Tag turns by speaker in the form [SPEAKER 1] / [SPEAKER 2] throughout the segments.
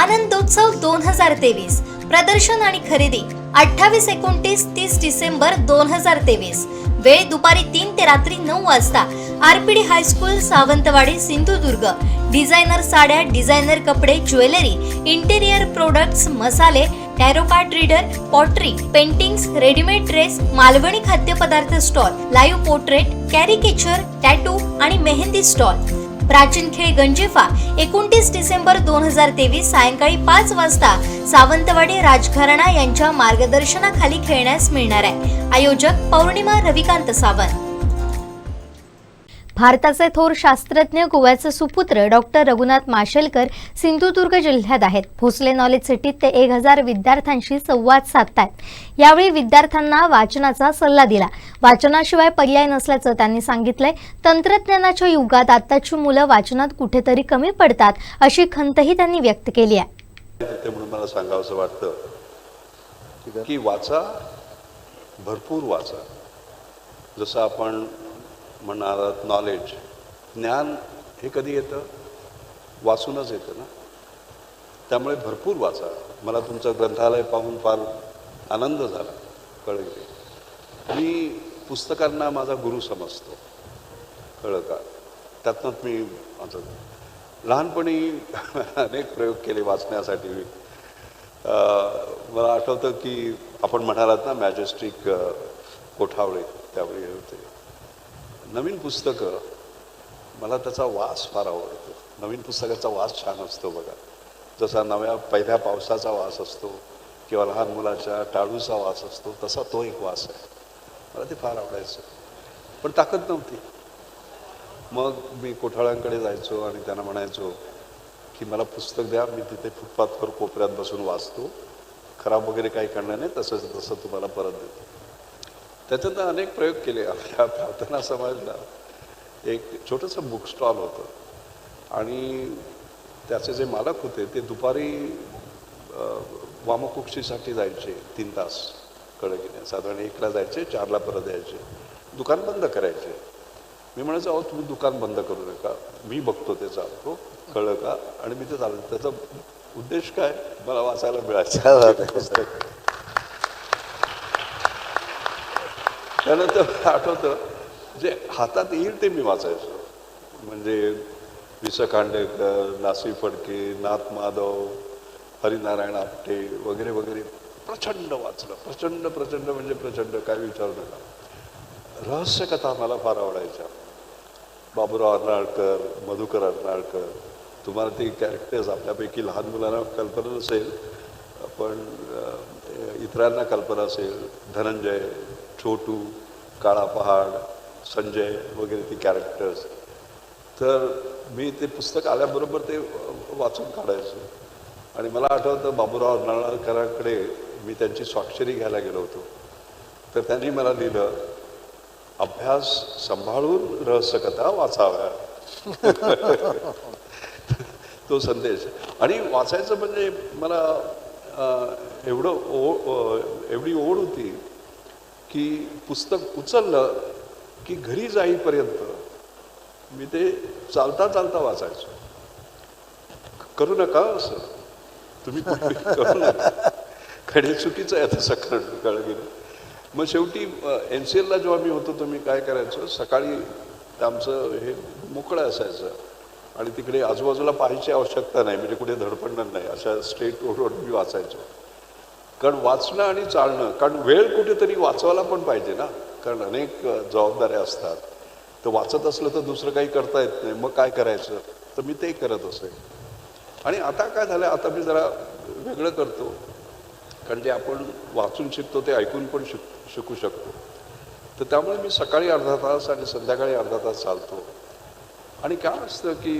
[SPEAKER 1] आनंदोत्सव दोन हजार तेवीस. प्रदर्शन आणि खरेदी अठ्ठावीस एकोणतीस तीस डिसेंबर दोन हजार तेवीस. वेळ दुपारी तीन ते रात्री नऊ वाजता. RPD high school Sawantwadi Sindhudurg. Designer साड्या डिझायनर कपडे ज्वेलरी इंटेरियर प्रोडक्ट्स मसाले tarot card reader pottery paintings readymade dress Malvani खाद्यपदार्थ stall live portrait caricature tattoo आणि मेहंदी स्टॉल. प्राचीन खेळ गंजिफा एकोणतीस डिसेंबर दोन हजार तेवीस सायंकाळी पाच वाजता सावंतवाडी राजघराणा यांच्या मार्गदर्शनाखाली खेळण्यास मिळणार आहे. आयोजक पौर्णिमा रविकांत सावंत. भारताचे थोर शास्त्रज्ञ गोव्याचे सुपुत्र डॉक्टर रघुनाथ माशेलकर सिंधुदुर्ग जिल्ह्यात आहेत. भोसले नॉलेज सिटीत ते एक हजार विद्यार्थ्यांशी संवाद साधतायत. यावेळी विद्यार्थ्यांना वाचनाचा सल्ला दिला. वाचनाशिवाय पर्याय नसल्याचं त्यांनी सांगितलंय. तंत्रज्ञानाच्या युगात आताची मुलं वाचनात कुठेतरी कमी पडतात अशी खंतही त्यांनी व्यक्त केली आहे.
[SPEAKER 2] म्हणून मला सांगावंसं वाटतं की वाचा भरपूर वाचा. जसं आपण म्हणणार नॉलेज ज्ञान हे कधी येतं? वाचूनच येतं ना. त्यामुळे भरपूर वाचा. मला तुमचं ग्रंथालय पाहून फार आनंद झाला. कळले मी पुस्तकांना माझा गुरु समजतो. कळलं का? त्यातनंच मी माझं लहानपणी अनेक प्रयोग केले वाचण्यासाठी मला आठवतं की आपण म्हणालात ना मॅजेस्टिक कोठावळे त्यावेळी होते. नवीन पुस्तकं मला त्याचा वास फार आवडतो. नवीन पुस्तकाचा वास छान असतो बघा. जसा नव्या पहिल्या पावसाचा वास असतो किंवा लहान मुलाच्या टाळूचा वास असतो तसा तो एक वास आहे. मला ते फार आवडायचं. पण ताकद नव्हती. मग मी कोठाळ्यांकडे जायचो आणि त्यांना म्हणायचो की मला पुस्तक द्या मी तिथे फुटपाथवर कोपऱ्यात बसून वाचतो. खराब वगैरे काही करणार नाही तसंच तसं तुम्हाला परत देतो. त्याच्यात अनेक प्रयोग केले. आपल्या प्रार्थना समाजला एक छोटंसं बुक स्टॉल होतं. आणि त्याचे जे मालक होते ते दुपारी वामकुक्षीसाठी जायचे तीन तास कळगिने साधारण एकला जायचे चारला परत यायचे. दुकान बंद करायचे. मी म्हणायचं अहो तुम्ही दुकान बंद करू नका. मी बघतो ते चालतो कळलं का? आणि मी ते चालतो त्याचा उद्देश काय? मला वाचायला मिळायचं. पुस्तक त्यानंतर आठवतं जे हातात येईल ते मी वाचायचो. म्हणजे वि स खांडेकर नासी फडके नाथ माधव हरिनारायण आपटे वगैरे वगैरे प्रचंड वाचलं. प्रचंड प्रचंड म्हणजे प्रचंड काय विचारू नका. रहस्यकथा मला फार आवडायच्या. बाबूराव अर्नाळकर मधुकर अर्नाळकर तुम्हाला ते कॅरेक्टर्स आपल्यापैकी लहान मुलांना कल्पना नसेल पण इतरांना कल्पना असेल धनंजय छोटू काळा पहाड संजय वगैरे ती कॅरेक्टर्स तर मी ते पुस्तक आल्याबरोबर ते वाचून काढायचो. आणि मला आठवतं बाबूराव नाळकरांकडे मी त्यांची स्वाक्षरी घ्यायला गेलो होतो. तर त्यांनी मला लिहिलं अभ्यास सांभाळून रहस्यकथा वाचाव्या. तो संदेश. आणि वाचायचं म्हणजे मला एवढं ओ एवढी ओढ होती की पुस्तक उचललं की घरी जाईपर्यंत मी ते चालता चालता वाचायचो. करू नका असं. तुम्ही कुठे करू नका. खडे चुकीचं आहे तसं करणं कळलं गेलं मग शेवटी एन सी एलला जेव्हा मी होतो मी काय करायचो? सकाळी आमचं हे मोकळं असायचं. आणि तिकडे आजूबाजूला पाहायची आवश्यकता नाही म्हणजे कुठे धडपडणार नाही अशा स्ट्रेट रोडवर मी वाचायचो. कारण वाचणं आणि चालणं कारण वेळ कुठेतरी वाचवायला पण पाहिजे ना. कारण अनेक जबाबदाऱ्या असतात. तर वाचत असलं तर दुसरं काही करता येत नाही. मग काय करायचं? तर मी ते करत असे. आणि आता काय झालं? आता मी जरा वेगळं करतो. कारण जे आपण वाचून शिकतो ते ऐकून पण शिक शिकू शकतो. तर त्यामुळे मी सकाळी अर्धा तास आणि संध्याकाळी अर्धा तास चालतो. आणि काय असतं की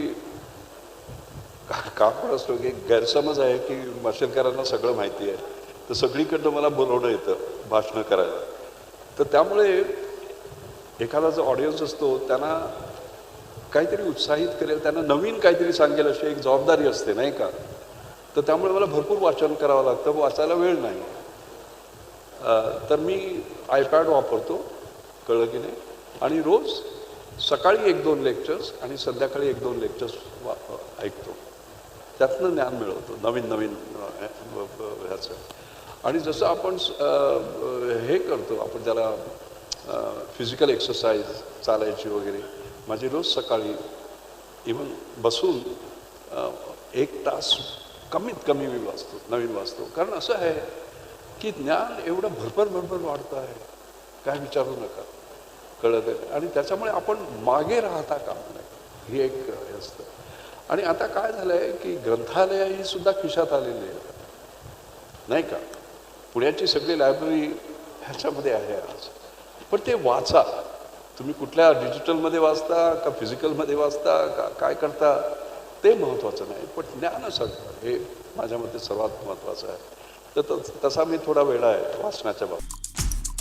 [SPEAKER 2] का का पण असतो की गैरसमज आहे की माशेलकरांना सगळं माहिती आहे. तर सगळीकडनं मला बोलवणं येतं भाषणं करायला. तर त्यामुळे एखादा जो ऑडियन्स असतो त्यांना काहीतरी उत्साहित करेल त्यांना नवीन काहीतरी सांगेल अशी एक जबाबदारी असते नाही का? तर त्यामुळे मला भरपूर वाचन करावं लागतं वाचायला वेळ नाही. तर मी आयपॅड वापरतो कळलं की नाही? आणि रोज सकाळी एक दोन लेक्चर्स आणि संध्याकाळी एक दोन लेक्चर्स वा ऐकतो. त्यातनं ज्ञान मिळवतो नवीन नवीन ह्याचं. आणि जसं आपण हे करतो आपण त्याला फिजिकल एक्सरसाइज चालायची वगैरे. माझी रोज सकाळी इवन बसून एक तास कमीत कमी मी वाचतो नवीन वाचतो. कारण असं आहे की ज्ञान एवढं भरभर भरभर वाढतं आहे काय विचारू नका. कळत आहे. आणि त्याच्यामुळे आपण मागे राहता काम नाही. ही एक हे असतं. आणि आता काय झालं आहे की ग्रंथालय ही सुद्धा खिशात आलेली आहे. नाही का? पुण्याची सगळी लायब्ररी ह्याच्यामध्ये आहे आज. पण ते वाचा. तुम्ही कुठल्या डिजिटलमध्ये वाचता का फिजिकलमध्ये वाचता? का काय करता? ते महत्त्वाचं नाही. पण ज्ञान असणं हे माझ्या मते सर्वात महत्त्वाचं आहे. तर तस- तसा मी थोडा वेळा आहे वाचण्याच्या बाबतीत.